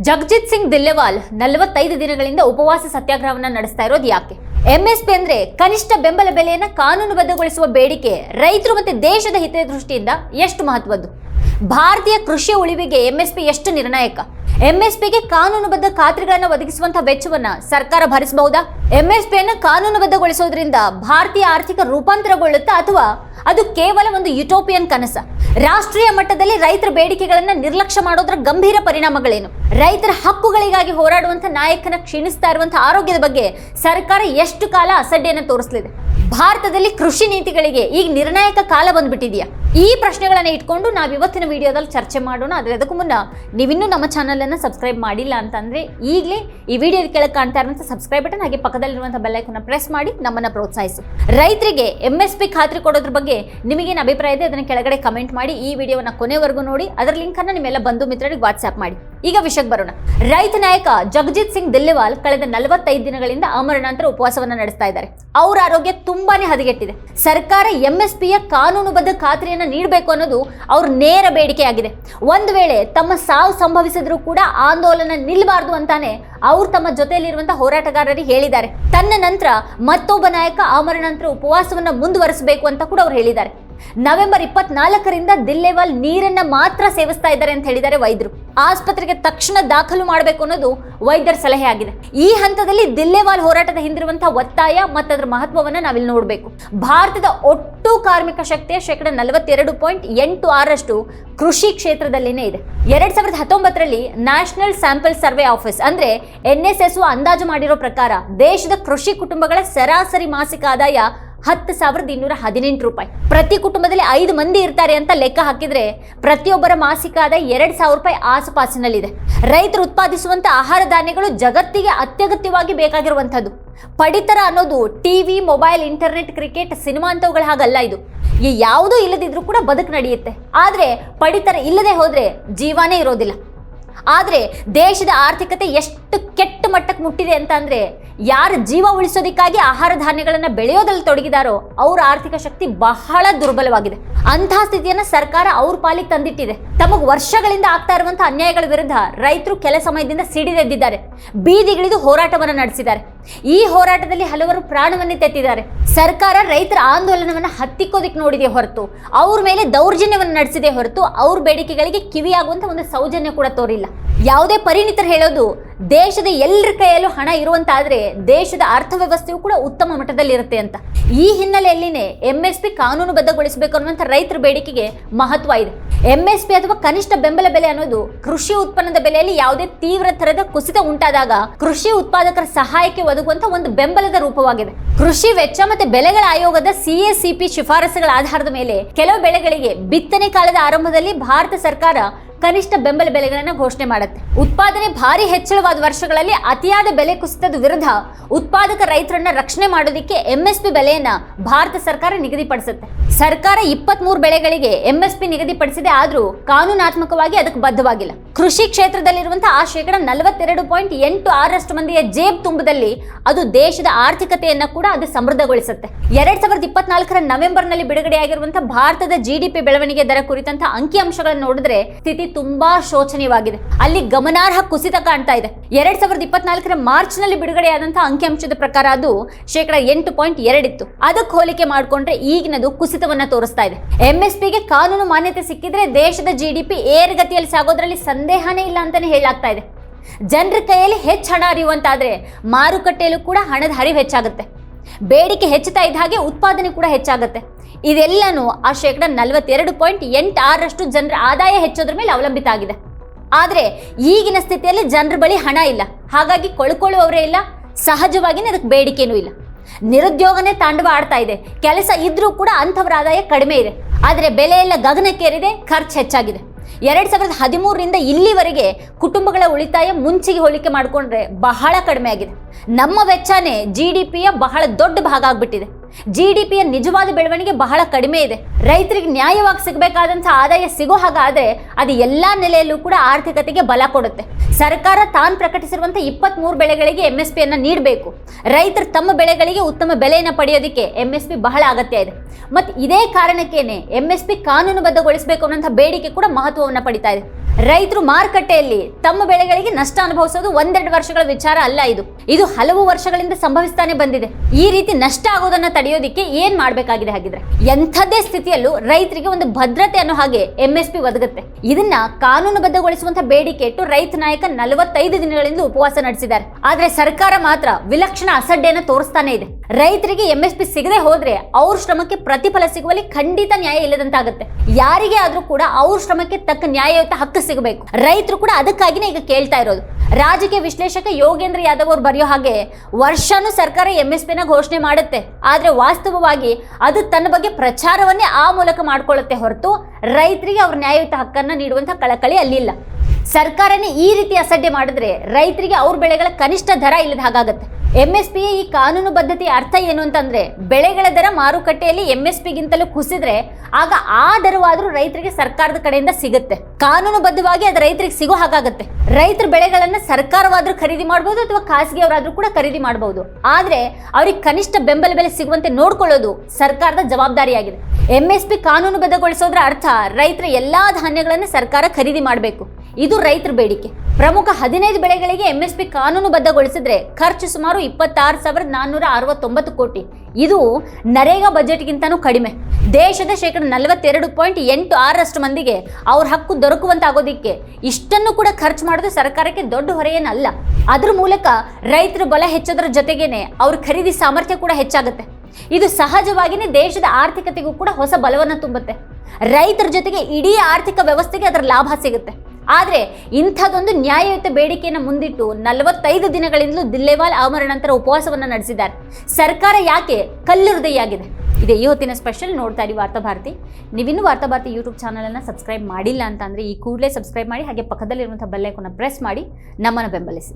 ಜಗಜಿತ್ ಸಿಂಗ್ ದಿಲ್ಲೆವಾಲ್ ನಲವತ್ತೈದು ದಿನಗಳಿಂದ ಉಪವಾಸ ಸತ್ಯಾಗ್ರಹವನ್ನ ನಡೆಸ್ತಾ ಇರೋದು ಯಾಕೆ? ಎಂಎಸ್ಪಿ ಅಂದ್ರೆ ಕನಿಷ್ಠ ಬೆಂಬಲ ಬೆಲೆಯನ್ನ ಕಾನೂನುಬದ್ಧಗೊಳಿಸುವ ಬೇಡಿಕೆ ರೈತರು ಮತ್ತೆ ದೇಶದ ಹಿತದೃಷ್ಟಿಯಿಂದ ಎಷ್ಟು ಮಹತ್ವದ್ದು? ಭಾರತೀಯ ಕೃಷಿ ಉಳಿವಿಗೆ ಎಂಎಸ್ಪಿ ಎಷ್ಟು ನಿರ್ಣಾಯಕ? ಎಂಎಸ್ಪಿಗೆ ಕಾನೂನುಬದ್ಧ ಖಾತ್ರಿಗಳನ್ನು ಒದಗಿಸುವಂತಹ ವೆಚ್ಚವನ್ನ ಸರ್ಕಾರ ಭರಿಸಬಹುದಾ? ಎಂಎಸ್ಪಿಯನ್ನು ಕಾನೂನುಬದ್ಧಗೊಳಿಸೋದ್ರಿಂದ ಭಾರತೀಯ ಆರ್ಥಿಕ ರೂಪಾಂತರಗೊಳ್ಳುತ್ತಾ ಅಥವಾ ಅದು ಕೇವಲ ಒಂದು ಯುಟೋಪಿಯನ್ ಕನಸ? ರಾಷ್ಟ್ರೀಯ ಮಟ್ಟದಲ್ಲಿ ರೈತರ ಬೇಡಿಕೆಗಳನ್ನು ನಿರ್ಲಕ್ಷ್ಯ ಮಾಡೋದ್ರ ಗಂಭೀರ ಪರಿಣಾಮಗಳೇನು? ರೈತರ ಹಕ್ಕುಗಳಿಗಾಗಿ ಹೋರಾಡುವಂತ ನಾಯಕನ ಕ್ಷೀಣಿಸ್ತಾ ಇರುವಂತಹ ಆರೋಗ್ಯದ ಬಗ್ಗೆ ಸರ್ಕಾರ ಎಷ್ಟು ಕಾಲ ಅಸಡ್ಡೆಯನ್ನು ತೋರಿಸಲಿದೆ? ಭಾರತದಲ್ಲಿ ಕೃಷಿ ನೀತಿಗಳಿಗೆ ಈಗ ನಿರ್ಣಾಯಕ ಕಾಲ ಬಂದ್ಬಿಟ್ಟಿದೆಯಾ? ಈ ಪ್ರಶ್ನೆಗಳನ್ನ ಇಟ್ಕೊಂಡು ನಾವು ಇವತ್ತಿನ ವಿಡಿಯೋದಲ್ಲಿ ಚರ್ಚೆ ಮಾಡೋಣ. ಆದರೆ ಅದಕ್ಕೂ ಮುನ್ನ ನೀವಿನ್ನೂ ನಮ್ಮ ಚಾನಲ್ ಅನ್ನ ಸಬ್ಸ್ಕ್ರೈಬ್ ಮಾಡಿಲ್ಲ ಅಂತಂದ್ರೆ ಈಗಲೇ ಈ ವಿಡಿಯೋ ಕೆಳಗೆ ಕಾಣ್ತಾ ಇರುವಂಥ ಸಬ್ಸ್ಕ್ರೈಬ್ ಬಟನ್ ಹಾಗೆ ಪಕ್ಕದಲ್ಲಿರುವಂಥ ಬೆಲ್ಲೈಕನ್ನು ಪ್ರೆಸ್ ಮಾಡಿ ನಮ್ಮನ್ನ ಪ್ರೋತ್ಸಾಹಿಸಿ. ರೈತರಿಗೆ ಎಂ ಎಸ್ ಪಿ ಖಾತ್ರಿ ಕೊಡೋದ್ರ ಬಗ್ಗೆ ನಿಮಗೇನು ಅಭಿಪ್ರಾಯ ಇದೆ ಅದನ್ನ ಕೆಳಗಡೆ ಕಮೆಂಟ್ ಮಾಡಿ ಈ ವಿಡಿಯೋವನ್ನ ಕೊನೆವರೆಗೂ ನೋಡಿ. ಅದರ ಲಿಂಕ್ ಅನ್ನ ನಿಮ್ಮೆಲ್ಲ ಬಂಧು ಮಿತ್ರರಿಗೆ ವಾಟ್ಸ್ಆಪ್ ಮಾಡಿ. ಈಗ ವಿಷಯಕ್ಕೆ ಬರೋಣ. ರೈತ ನಾಯಕ ಜಗಜಿತ್ ಸಿಂಗ್ ದಿಲ್ಲಿವಾಲ್ ಕಳೆದ ನಲವತ್ತೈದು ದಿನಗಳಿಂದ ಅಮರಣಾಂತರ ಉಪವಾಸವನ್ನ ನಡೆಸ್ತಾ ಇದ್ದಾರೆ. ಅವರ ಆರೋಗ್ಯ ತುಂಬಾನೇ ಹದಗೆಟ್ಟಿದೆ. ಸರ್ಕಾರ ಎಂಎಸ್ಪಿಯ ಕಾನೂನುಬದ್ಧ ಖಾತ್ರಿಯನ್ನ ನೀಡಬೇಕು ಅನ್ನೋದು ಅವ್ರ ನೇರ ಬೇಡಿಕೆಯಾಗಿದೆ ಒಂದು ವೇಳೆ ತಮ್ಮ ಸಾವು ಸಂಭವಿಸಿದ್ರು ಕೂಡ ಆಂದೋಲನ ನಿಲ್ಲಬಾರ್ದು ಅಂತಾನೆ ಅವ್ರು ತಮ್ಮ ಜೊತೆಯಲ್ಲಿರುವಂತಹ ಹೋರಾಟಗಾರರಿಗೆ ಹೇಳಿದ್ದಾರೆ. ತನ್ನ ನಂತರ ಮತ್ತೊಬ್ಬ ನಾಯಕ ಆಮರಣಾಂತರ ಉಪವಾಸವನ್ನ ಮುಂದುವರಿಸಬೇಕು ಅಂತ ಕೂಡ ಅವ್ರು ಹೇಳಿದ್ದಾರೆ. ನವೆಂಬರ್ ಇಪ್ಪತ್ನಾಲ್ಕರಿಂದ ದಿಲ್ಲೆವಾಲ್ ನೀರನ್ನ ಮಾತ್ರ ಸೇವಿಸ್ತಾ ಇದ್ದಾರೆ ಅಂತ ಹೇಳಿದ್ದಾರೆ ವೈದ್ಯರು. ಆಸ್ಪತ್ರೆಗೆ ತಕ್ಷಣ ದಾಖಲು ಮಾಡಬೇಕು ಅನ್ನೋದು ವೈದ್ಯರ ಸಲಹೆ ಆಗಿದೆ ಈ ಹಂತದಲ್ಲಿ ದಿಲ್ಲೆವಾಲ್ ಹೋರಾಟದ ಹಿಂದಿರುವಂತಹ ಒತ್ತಾಯ ಮತ್ತು ಅದರ ಮಹತ್ವವನ್ನು ನಾವಿಲ್ಲಿ ನೋಡಬೇಕು. ಭಾರತದ ಒಟ್ಟು ಕಾರ್ಮಿಕ ಶಕ್ತಿಯ ಶೇಕಡ ನಲವತ್ತೆರಡು ಪಾಯಿಂಟ್ ಎಂಟು ಆರಷ್ಟು ಕೃಷಿ ಕ್ಷೇತ್ರದಲ್ಲಿನೇ ಇದೆ. ಎರಡ್ ಸಾವಿರದ ಹತ್ತೊಂಬತ್ತರಲ್ಲಿ ನ್ಯಾಷನಲ್ ಸ್ಯಾಂಪಲ್ ಸರ್ವೆ ಆಫೀಸ್ ಅಂದ್ರೆ ಎನ್ ಅಂದಾಜು ಮಾಡಿರೋ ಪ್ರಕಾರ ದೇಶದ ಕೃಷಿ ಕುಟುಂಬಗಳ ಸರಾಸರಿ ಮಾಸಿಕ ಆದಾಯ ಹತ್ತು ಸಾವಿರದ ಇನ್ನೂರ ಹದಿನೆಂಟು ರೂಪಾಯಿ. ಪ್ರತಿ ಕುಟುಂಬದಲ್ಲಿ ಐದು ಮಂದಿ ಇರ್ತಾರೆ ಅಂತ ಲೆಕ್ಕ ಹಾಕಿದ್ರೆ ಪ್ರತಿಯೊಬ್ಬರ ಮಾಸಿಕ ಆದ ಎರಡು ಸಾವಿರ ರೂಪಾಯಿ ಆಸುಪಾಸಿನಲ್ಲಿದೆ. ರೈತರು ಉತ್ಪಾದಿಸುವಂಥ ಆಹಾರ ಧಾನ್ಯಗಳು ಜಗತ್ತಿಗೆ ಅತ್ಯಗತ್ಯವಾಗಿ ಬೇಕಾಗಿರುವಂಥದ್ದು. ಪಡಿತರ ಅನ್ನೋದು TV mobile, internet, cricket, cinema ಅಂತವುಗಳ ಹಾಗಲ್ಲ ಇದು. ಈ ಯಾವುದೂ ಇಲ್ಲದಿದ್ರೂ ಕೂಡ ಬದುಕು ನಡೆಯುತ್ತೆ. ಆದರೆ ಪಡಿತರ ಇಲ್ಲದೆ ಹೋದರೆ ಜೀವನೇ ಇರೋದಿಲ್ಲ. ಆದರೆ ದೇಶದ ಆರ್ಥಿಕತೆ ಎಷ್ಟು ಕೆಟ್ಟ ಮಟ್ಟಕ್ಕೆ ಮುಟ್ಟಿದೆ ಅಂತ ಅಂದ್ರೆ ಯಾರು ಜೀವ ಉಳಿಸೋದಕ್ಕಾಗಿ ಆಹಾರ ಧಾನ್ಯಗಳನ್ನ ಬೆಳೆಯೋದ್ರಲ್ಲಿ ತೊಡಗಿದಾರೋ ಅವ್ರ ಆರ್ಥಿಕ ಶಕ್ತಿ ಬಹಳ ದುರ್ಬಲವಾಗಿದೆ. ಅಂತಹ ಸ್ಥಿತಿಯನ್ನ ಸರ್ಕಾರ ಅವ್ರ ಪಾಲಿಗೆ ತಂದಿಟ್ಟಿದೆ. ತಮಗೆ ವರ್ಷಗಳಿಂದ ಆಗ್ತಾ ಇರುವಂತಹ ಅನ್ಯಾಯಗಳ ವಿರುದ್ಧ ರೈತರು ಕೆಲ ಸಮಯದಿಂದ ಸಿಡಿದೆದ್ದಿದ್ದಾರೆ. ಬೀದಿಗಿಳಿದು ಹೋರಾಟವನ್ನು ನಡೆಸಿದ್ದಾರೆ. ಈ ಹೋರಾಟದಲ್ಲಿ ಹಲವರು ಪ್ರಾಣವನ್ನೇ ತೆತ್ತಿದ್ದಾರೆ. ಸರ್ಕಾರ ರೈತರ ಆಂದೋಲನವನ್ನು ಹತ್ತಿಕ್ಕೋದಿಕ್ಕೆ ನೋಡಿದೆ ಹೊರತು, ಅವ್ರ ಮೇಲೆ ದೌರ್ಜನ್ಯವನ್ನು ನಡೆಸಿದೆ ಹೊರತು ಅವ್ರ ಬೇಡಿಕೆಗಳಿಗೆ ಕಿವಿಯಾಗುವಂತ ಒಂದು ಸೌಜನ್ಯ ಕೂಡ ತೋರಿಲ್ಲ. ಯಾವುದೇ ಪರಿಣಿತರು ಹೇಳೋದು, ದೇಶದ ಎಲ್ಲರ ಕೈಯಲ್ಲೂ ಹಣ ಇರುವಂತಾದ್ರೆ ದೇಶದ ಅರ್ಥವ್ಯವಸ್ಥೆಯು ಕೂಡ ಉತ್ತಮ ಮಟ್ಟದಲ್ಲಿರುತ್ತೆ ಅಂತ. ಈ ಹಿನ್ನೆಲೆಯಲ್ಲಿನೇ ಎಂ ಎಸ್ ಪಿ ಕಾನೂನುಬದ್ಧಗೊಳಿಸಬೇಕು ಅನ್ನುವಂಥ ರೈತರ ಬೇಡಿಕೆಗೆ ಮಹತ್ವ ಇದೆ. ಎಂ ಎಸ್ ಪಿ ಅಥವಾ ಕನಿಷ್ಠ ಬೆಂಬಲ ಬೆಲೆ ಅನ್ನೋದು ಕೃಷಿ ಉತ್ಪನ್ನದ ಬೆಲೆಯಲ್ಲಿ ಯಾವುದೇ ತೀವ್ರ ತರದ ಕುಸಿತ ಉಂಟಾದಾಗ ಕೃಷಿ ಉತ್ಪಾದಕರ ಸಹಾಯಕ್ಕೆ ಒದಗುವಂತ ಒಂದು ಬೆಂಬಲದ ರೂಪವಾಗಿದೆ. ಕೃಷಿ ವೆಚ್ಚ ಮತ್ತೆ ಬೆಲೆಗಳ ಆಯೋಗದ ಸಿಎಸಿಪಿ ಶಿಫಾರಸುಗಳ ಆಧಾರದ ಮೇಲೆ ಕೆಲವು ಬೆಳೆಗಳಿಗೆ ಬಿತ್ತನೆ ಕಾಲದ ಆರಂಭದಲ್ಲಿ ಭಾರತ ಸರ್ಕಾರ ಕನಿಷ್ಠ ಬೆಂಬಲ ಬೆಲೆಗಳನ್ನು ಘೋಷಣೆ ಮಾಡುತ್ತೆ. ಉತ್ಪಾದನೆ ಭಾರಿ ಹೆಚ್ಚಳವಾದ ವರ್ಷಗಳಲ್ಲಿ ಅತಿಯಾದ ಬೆಲೆ ಕುಸಿತದ ವಿರುದ್ಧ ಉತ್ಪಾದಕ ರೈತರನ್ನ ರಕ್ಷಣೆ ಮಾಡೋದಕ್ಕೆ ಎಂಎಸ್ಪಿ ಬೆಲೆಯನ್ನ ಭಾರತ ಸರ್ಕಾರ ನಿಗದಿಪಡಿಸುತ್ತೆ. ಸರ್ಕಾರ ಇಪ್ಪತ್ತ್ ಮೂರು ಬೆಳೆಗಳಿಗೆ ಎಂಎಸ್ಪಿ ನಿಗದಿಪಡಿಸಿದೆ ಆದರೂ ಕಾನೂನಾತ್ಮಕವಾಗಿ ಅದಕ್ಕೆ ಬದ್ಧವಾಗಿಲ್ಲ. ಕೃಷಿ ಕ್ಷೇತ್ರದಲ್ಲಿರುವಂತಹ ಆ ಶೇಕಡ ನಲವತ್ತೆರಡು ಪಾಯಿಂಟ್ ಎಂಟು ಆರಷ್ಟು ಮಂದಿಯ ಜೇಬ್ ತುಂಬದಲ್ಲಿ ಅದು ದೇಶದ ಆರ್ಥಿಕತೆಯನ್ನ ಕೂಡ ಅದು ಸಮೃದ್ಧಗೊಳಿಸುತ್ತೆ. ಎರಡ್ ಸಾವಿರದ ಇಪ್ಪತ್ನಾಲ್ಕರ ನವೆಂಬರ್ನಲ್ಲಿ ಬಿಡುಗಡೆಯಾಗಿರುವಂತಹ ಭಾರತದ ಜಿಡಿಪಿ ಬೆಳವಣಿಗೆ ದರ ಕುರಿತಂತಹ ಅಂಕಿಅಂಶಗಳನ್ನು ನೋಡಿದ್ರೆ ಸ್ಥಿತಿ ತುಂಬಾ ಶೋಚನೀಯವಾಗಿದೆ. ಅಲ್ಲಿ ಗಮನಾರ್ಹ ಕುಸಿತ ಕಾಣ್ತಾ ಇದೆ. ಎರಡ್ ಸಾವಿರದ ಇಪ್ಪತ್ನಾಲ್ಕರ ಮಾರ್ಚ್ನಲ್ಲಿ ಬಿಡುಗಡೆಯಾದಂತಹ ಅಂಕಿಅಂಶದ ಪ್ರಕಾರ ಅದು ಶೇಕಡ ಎಂಟು ಪಾಯಿಂಟ್ ಎರಡಿತ್ತು ಅದಕ್ಕೆ ಹೋಲಿಕೆ ಮಾಡಿಕೊಂಡ್ರೆ ಈಗಿನದು ಕುಸಿತವನ್ನ ತೋರಿಸ್ತಾ ಇದೆ. ಎಂಎಸ್ಪಿಗೆ ಕಾನೂನು ಮಾನ್ಯತೆ ಸಿಕ್ಕಿದ್ರೆ ದೇಶದ ಜಿಡಿಪಿ ಏರ್ಗತಿಯಲ್ಲಿ ಸಾಗೋದ್ರಲ್ಲಿ ಸಂದೇಹನೇ ಇಲ್ಲ ಅಂತಾನೆ ಹೇಳಾಗ್ತಾ ಇದೆ. ಜನರ ಕೈಯಲ್ಲಿ ಹೆಚ್ಚು ಹಣ ಹರಿಯುವಂತಾದ್ರೆ ಮಾರುಕಟ್ಟೆಯಲ್ಲೂ ಕೂಡ ಹಣದ ಹರಿವು ಹೆಚ್ಚಾಗುತ್ತೆ. ಬೇಡಿಕೆ ಹೆಚ್ಚುತ್ತಾ ಇದ್ದ ಹಾಗೆ ಉತ್ಪಾದನೆ ಕೂಡ ಹೆಚ್ಚಾಗುತ್ತೆ. ಇದೆಲ್ಲನೂ ಆ ಶೇಕಡ ನಲವತ್ತೆರಡು ಪಾಯಿಂಟ್ ಎಂಟು ಆರರಷ್ಟು ಜನರ ಆದಾಯ ಹೆಚ್ಚೋದ್ರ ಮೇಲೆ ಅವಲಂಬಿತ ಆಗಿದೆ. ಆದರೆ ಈಗಿನ ಸ್ಥಿತಿಯಲ್ಲಿ ಜನರ ಬಳಿ ಹಣ ಇಲ್ಲ. ಹಾಗಾಗಿ ಕೊಳ್ಕೊಳ್ಳುವವರೇ ಇಲ್ಲ, ಸಹಜವಾಗಿನೇ ಅದಕ್ಕೆ ಬೇಡಿಕೆನೂ ಇಲ್ಲ. ನಿರುದ್ಯೋಗನೇ ತಾಂಡವ ಆಡ್ತಾ ಇದೆ. ಕೆಲಸ ಇದ್ರೂ ಕೂಡ ಅಂಥವರ ಆದಾಯ ಕಡಿಮೆ ಇದೆ. ಆದರೆ ಬೆಲೆ ಎಲ್ಲ ಗಗನಕ್ಕೇರಿದೆ, ಖರ್ಚು ಹೆಚ್ಚಾಗಿದೆ. ಎರಡ್ ಸಾವಿರದ ಹದಿಮೂರರಿಂದ ಇಲ್ಲಿವರೆಗೆ ಕುಟುಂಬಗಳ ಉಳಿತಾಯ ಮುಂಚೆಗೆ ಹೋಲಿಕೆ ಮಾಡಿಕೊಂಡ್ರೆ ಬಹಳ ಕಡಿಮೆ ಆಗಿದೆ. ನಮ್ಮ ವೆಚ್ಚನೇ ಜಿ ಡಿ ಪಿಯ ಬಹಳ ದೊಡ್ಡ ಭಾಗ ಆಗಿಬಿಟ್ಟಿದೆ. ಜಿ ಡಿ ಪಿಯ ನಿಜವಾದ ಬೆಳವಣಿಗೆ ಬಹಳ ಕಡಿಮೆ ಇದೆ. ರೈತರಿಗೆ ನ್ಯಾಯವಾಗಿ ಸಿಗಬೇಕಾದಂಥ ಆದಾಯ ಸಿಗೋ ಹಾಗಾದರೆ ಅದು ಎಲ್ಲ ನೆಲೆಯಲ್ಲೂ ಕೂಡ ಆರ್ಥಿಕತೆಗೆ ಬಲ ಕೊಡುತ್ತೆ. ಸರ್ಕಾರ ತಾನು ಪ್ರಕಟಿಸಿರುವಂಥ ಇಪ್ಪತ್ತ್ಮೂರು ಬೆಳೆಗಳಿಗೆ ಎಂ ಎಸ್ ಪಿಯನ್ನು ನೀಡಬೇಕು. ರೈತರು ತಮ್ಮ ಬೆಳೆಗಳಿಗೆ ಉತ್ತಮ ಬೆಲೆಯನ್ನು ಪಡೆಯೋದಕ್ಕೆ ಎಂ ಎಸ್ ಪಿ ಬಹಳ ಅಗತ್ಯ ಇದೆ. ಮತ್ತು ಇದೇ ಕಾರಣಕ್ಕೇನೆ ಎಂ ಎಸ್ ಪಿ ಕಾನೂನುಬದ್ಧಗೊಳಿಸಬೇಕು ಅನ್ನೋಂಥ ಬೇಡಿಕೆ ಕೂಡ ಮಹತ್ವವನ್ನು ಪಡಿತಾ ಇದೆ. ರೈತರು ಮಾರುಕಟ್ಟೆಯಲ್ಲಿ ತಮ್ಮ ಬೆಳೆಗಳಿಗೆ ನಷ್ಟ ಅನುಭವಿಸೋದು ಒಂದೆರಡು ವರ್ಷಗಳ ವಿಚಾರ ಅಲ್ಲ ಇದು. ಇದು ಹಲವು ವರ್ಷಗಳಿಂದ ಸಂಭವಿಸ್ತಾನೆ ಬಂದಿದೆ. ಈ ರೀತಿ ನಷ್ಟ ಆಗೋದನ್ನ ತಡೆಯೋದಿಕ್ಕೆ ಏನ್ ಮಾಡಬೇಕಾಗಿದೆ ಹಾಗಿದ್ರೆ? ಎಂಥದ್ದೇ ಸ್ಥಿತಿಯಲ್ಲೂ ರೈತರಿಗೆ ಒಂದು ಭದ್ರತೆ ಅನ್ನೋ ಹಾಗೆ ಎಂ ಎಸ್ ಪಿ ಒದಗುತ್ತೆ. ಇದನ್ನ ಕಾನೂನುಬದ್ಧಗೊಳಿಸುವಂತಹ ಬೇಡಿಕೆ ಇಟ್ಟು ರೈತ ನಾಯಕ ನಲವತ್ತೈದು ದಿನಗಳಿಂದ ಉಪವಾಸ ನಡೆಸಿದ್ದಾರೆ. ಆದ್ರೆ ಸರ್ಕಾರ ಮಾತ್ರ ವಿಲಕ್ಷಣ ಅಸಡ್ಡೆಯನ್ನು ತೋರಿಸ್ತಾನೆ ಇದೆ. ರೈತರಿಗೆ ಎಂ ಎಸ್ ಪಿ ಸಿಗದೆ ಹೋದ್ರೆ ಅವ್ರ ಶ್ರಮಕ್ಕೆ ಪ್ರತಿಫಲ ಸಿಗುವಲ್ಲಿ ಖಂಡಿತ ನ್ಯಾಯ ಇಲ್ಲದಂತಾಗುತ್ತೆ. ಯಾರಿಗೆ ಆದ್ರೂ ಕೂಡ ಅವ್ರ ಶ್ರಮಕ್ಕೆ ತಕ್ಕ ನ್ಯಾಯಯುತ ಹಕ್ಕು ಸಿಗಬೇಕು. ರೈತರು ಕೂಡ ಅದಕ್ಕಾಗಿನೇ ಈಗ ಕೇಳ್ತಾ ಇರೋದು. ರಾಜಕೀಯ ವಿಶ್ಲೇಷಕ ಯೋಗೇಂದ್ರ ಯಾದವ್ ಅವರು ಬರೆಯೋ ಹಾಗೆ ವರ್ಷಾನು ಸರ್ಕಾರ ಎಂ ಎಸ್ ಪಿನ ಘೋಷಣೆ ಮಾಡುತ್ತೆ. ಆದ್ರೆ ವಾಸ್ತವವಾಗಿ ಅದು ತನ್ನ ಬಗ್ಗೆ ಪ್ರಚಾರವನ್ನೇ ಆ ಮೂಲಕ ಮಾಡ್ಕೊಳ್ಳುತ್ತೆ ಹೊರತು ರೈತರಿಗೆ ಅವ್ರ ನ್ಯಾಯಯುತ ಹಕ್ಕನ್ನ ನೀಡುವಂತ ಕಳಕಳಿ ಅಲ್ಲಿಲ್ಲ. ಸರ್ಕಾರನೇ ಈ ರೀತಿ ಅಸಡ್ಡೆ ಮಾಡಿದ್ರೆ ರೈತರಿಗೆ ಅವ್ರ ಬೆಳೆಗಳ ಕನಿಷ್ಠ ದರ ಇಲ್ಲದ ಹಾಗಾಗುತ್ತೆ. ಎಂ ಎಸ್ ಪಿ ಈ ಕಾನೂನು ಬದ್ಧತೆಯ ಅರ್ಥ ಏನು ಅಂತಂದ್ರೆ, ಬೆಳೆಗಳ ದರ ಮಾರುಕಟ್ಟೆಯಲ್ಲಿ ಎಂ ಎಸ್ ಪಿಗಿಂತಲೂ ಕುಸಿದ್ರೆ, ಆಗ ಆ ದರವಾದರೂ ರೈತರಿಗೆ ಸರ್ಕಾರದ ಕಡೆಯಿಂದ ಸಿಗುತ್ತೆ. ಕಾನೂನುಬದ್ಧವಾಗಿ ಅದು ರೈತರಿಗೆ ಸಿಗೋ ಹಾಗಾಗುತ್ತೆ. ರೈತರ ಬೆಳೆಗಳನ್ನ ಸರ್ಕಾರವಾದ್ರೂ ಖರೀದಿ ಮಾಡಬಹುದು ಅಥವಾ ಖಾಸಗಿಯವರಾದ್ರೂ ಕೂಡ ಖರೀದಿ ಮಾಡಬಹುದು ಆದ್ರೆ, ಅವ್ರಿಗೆ ಕನಿಷ್ಠ ಬೆಂಬಲ ಬೆಲೆ ಸಿಗುವಂತೆ ನೋಡ್ಕೊಳ್ಳೋದು ಸರ್ಕಾರದ ಜವಾಬ್ದಾರಿಯಾಗಿದೆ. ಎಂ ಎಸ್ ಪಿ ಕಾನೂನುಬದ್ಧಗೊಳಿಸೋದ್ರ ಅರ್ಥ ರೈತರ ಎಲ್ಲಾ ಧಾನ್ಯಗಳನ್ನು ಸರ್ಕಾರ ಖರೀದಿ ಮಾಡಬೇಕು. ಇದು ರೈತರ ಬೇಡಿಕೆ. ಪ್ರಮುಖ ಹದಿನೈದು ಬೆಳೆಗಳಿಗೆ ಎಂ ಎಸ್ ಪಿ ಕಾನೂನುಬದ್ಧಗೊಳಿಸಿದ್ರೆ ಖರ್ಚು ಸುಮಾರು ಇಪ್ಪತ್ತಾರು ಸಾವಿರದ ನಾನ್ನೂರ ಅರವತ್ತೊಂಬತ್ತು ಕೋಟಿ. ಇದು ನರೇಗಾ ಬಜೆಟ್ಗಿಂತನೂ ಕಡಿಮೆ. ದೇಶದ ಶೇಕಡ ನಲವತ್ತೆರಡು ಪಾಯಿಂಟ್ ಎಂಟು ಆರರಷ್ಟು ಮಂದಿಗೆ ಅವ್ರ ಹಕ್ಕು ದೊರಕುವಂತಾಗೋದಿಕ್ಕೆ ಇಷ್ಟನ್ನು ಕೂಡ ಖರ್ಚು ಮಾಡೋದು ಸರ್ಕಾರಕ್ಕೆ ದೊಡ್ಡ ಹೊರೆಯೇನಲ್ಲ. ಅದ್ರ ಮೂಲಕ ರೈತರ ಬಲ ಹೆಚ್ಚೋದ್ರ ಜೊತೆಗೇನೆ ಅವ್ರ ಖರೀದಿ ಸಾಮರ್ಥ್ಯ ಕೂಡ ಹೆಚ್ಚಾಗುತ್ತೆ. ಇದು ಸಹಜವಾಗಿಯೇ ದೇಶದ ಆರ್ಥಿಕತೆಗೂ ಕೂಡ ಹೊಸ ಬಲವನ್ನು ತುಂಬುತ್ತೆ. ರೈತರ ಜೊತೆಗೆ ಇಡೀ ಆರ್ಥಿಕ ವ್ಯವಸ್ಥೆಗೆ ಅದರ ಲಾಭ ಸಿಗುತ್ತೆ. ಆದರೆ ಇಂಥದ್ದೊಂದು ನ್ಯಾಯಯುತ ಬೇಡಿಕೆಯನ್ನು ಮುಂದಿಟ್ಟು ನಲವತ್ತೈದು ದಿನಗಳಿಂದಲೂ ದಿಲ್ಲೇವಾಲ್ ಆಮರಣ ನಂತರ ಉಪವಾಸವನ್ನು ನಡೆಸಿದ್ದಾರೆ. ಸರ್ಕಾರ ಯಾಕೆ ಕಲ್ಲು ಹೃದಯಾಗಿದೆ ಇದೆ ಈ ಹೊತ್ತಿನ ಸ್ಪೆಷಲ್ ನೋಡ್ತಾ ಇರಿ ವಾರ್ತಾಭಾರತಿ ನೀವಿನ್ನೂ ವಾರ್ತಾಭಾರತಿ ಯೂಟ್ಯೂಬ್ ಚಾನಲನ್ನು ಸಬ್ಸ್ಕ್ರೈಬ್ ಮಾಡಿಲ್ಲ ಅಂತ ಅಂದರೆ ಈ ಕೂಡಲೇ ಸಬ್ಸ್ಕ್ರೈಬ್ ಮಾಡಿ, ಹಾಗೆ ಪಕ್ಕದಲ್ಲಿರುವಂಥ ಬೆಲ್ಲೈಕನ್ನು ಪ್ರೆಸ್ ಮಾಡಿ, ನಮ್ಮನ್ನು ಬೆಂಬಲಿಸಿ.